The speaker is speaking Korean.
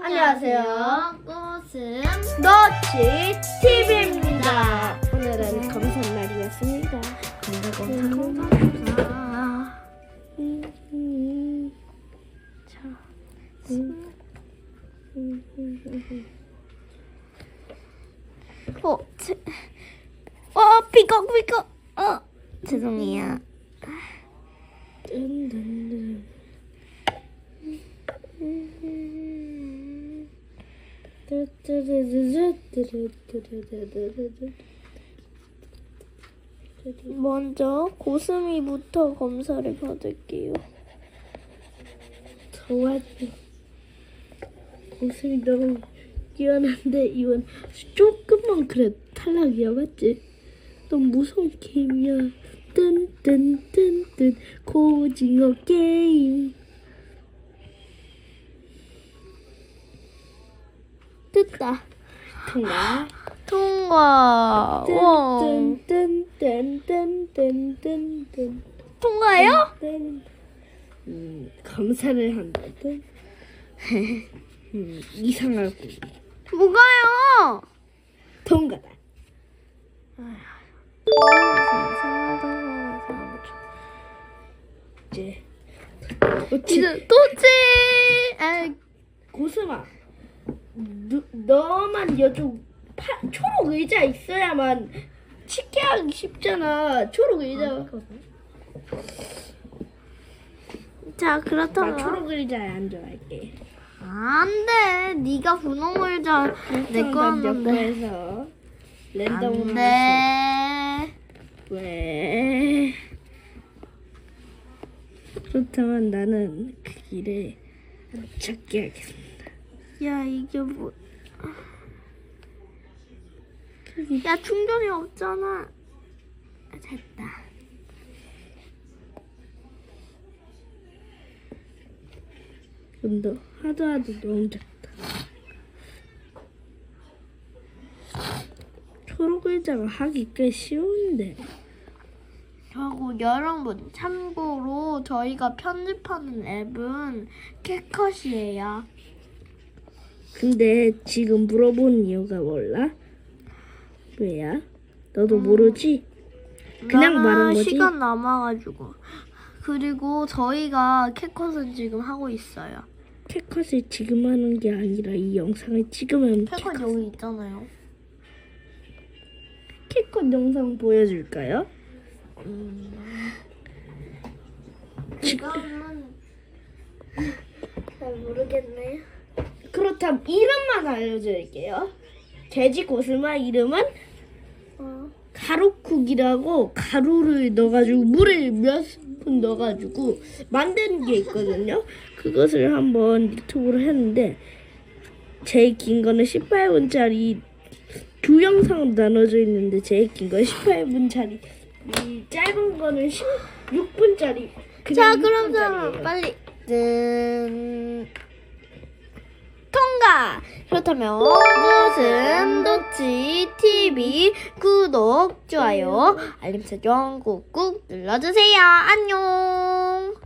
안녕하세요. 꽃은 너치 TV입니다. 오늘은 검사 날이었습니다. 검사 음. 검사 검사 음, 음. 자, 음. 음, 음, 음. 어, 제, 어, 피걱 피걱. 어, 죄송해요. 든, 든, 든. 뚜뚜루루뚜루뚜루뚜루뚜루. 먼저 고슴이부터 검사를 받을게요. 좋았지. 웃음이 너무 뛰어난데 이건 조금만 그래 탈락이야 맞지? 너무 무서운 게임이야. 뜬뜬뜬뜬 고징어 게임. 됐다. 통과. 통과. 와. 통과요? 뜬. 음, 검사를 한다. 뜬. 음, 이상하고 뭐가요? 통과다. 이제 이제 또지. 아, 고슴아, 너, 너만 여쪽 파, 초록 의자 있어야만 쉽게 하기 쉽잖아. 초록 의자. 자나 그렇다면 초록 의자에 앉아갈게. 안돼. 네가 분홍을 자. 내거 하는데. 해서 랜덤으로 안돼. 왜? 그렇다면 나는 그 길에 찾게 하겠습니다. 야 이게 뭐? 야 충전이 없잖아. 아, 됐다. 좀더 하도 하도 너무 작다. 초록 의자가 하기 꽤 쉬운데. 그리고 여러분 참고로 저희가 편집하는 앱은 캣컷이에요. 근데 지금 물어본 이유가 몰라? 왜야? 너도 모르지? 그냥 말한 거지? 시간 남아가지고. 그리고 저희가 캣컷은 지금 하고 있어요. 캣컷을 지금 하는 게 아니라 이 영상을 찍으면 캣컷 여기 있잖아요. 캣컷 영상 보여줄까요? 지금은 잘 모르겠네. 그렇다면 이름만 알려드릴게요. 돼지 고스마 이름은 어. 가루쿡이라고 가루를 넣어가지고 물을 몇 스푼 넣어가지고 만드는 게 있거든요. 그것을 한번 유튜브로 했는데 제일 긴 거는 18분짜리 두 영상 나눠져 있는데 제일 긴 건 18분짜리 이 짧은 거는 16분짜리 자, 그럼 자 빨리 짠 그렇다면 무슨 도치 TV 구독 좋아요 알림 설정 꾹꾹 눌러주세요. 안녕.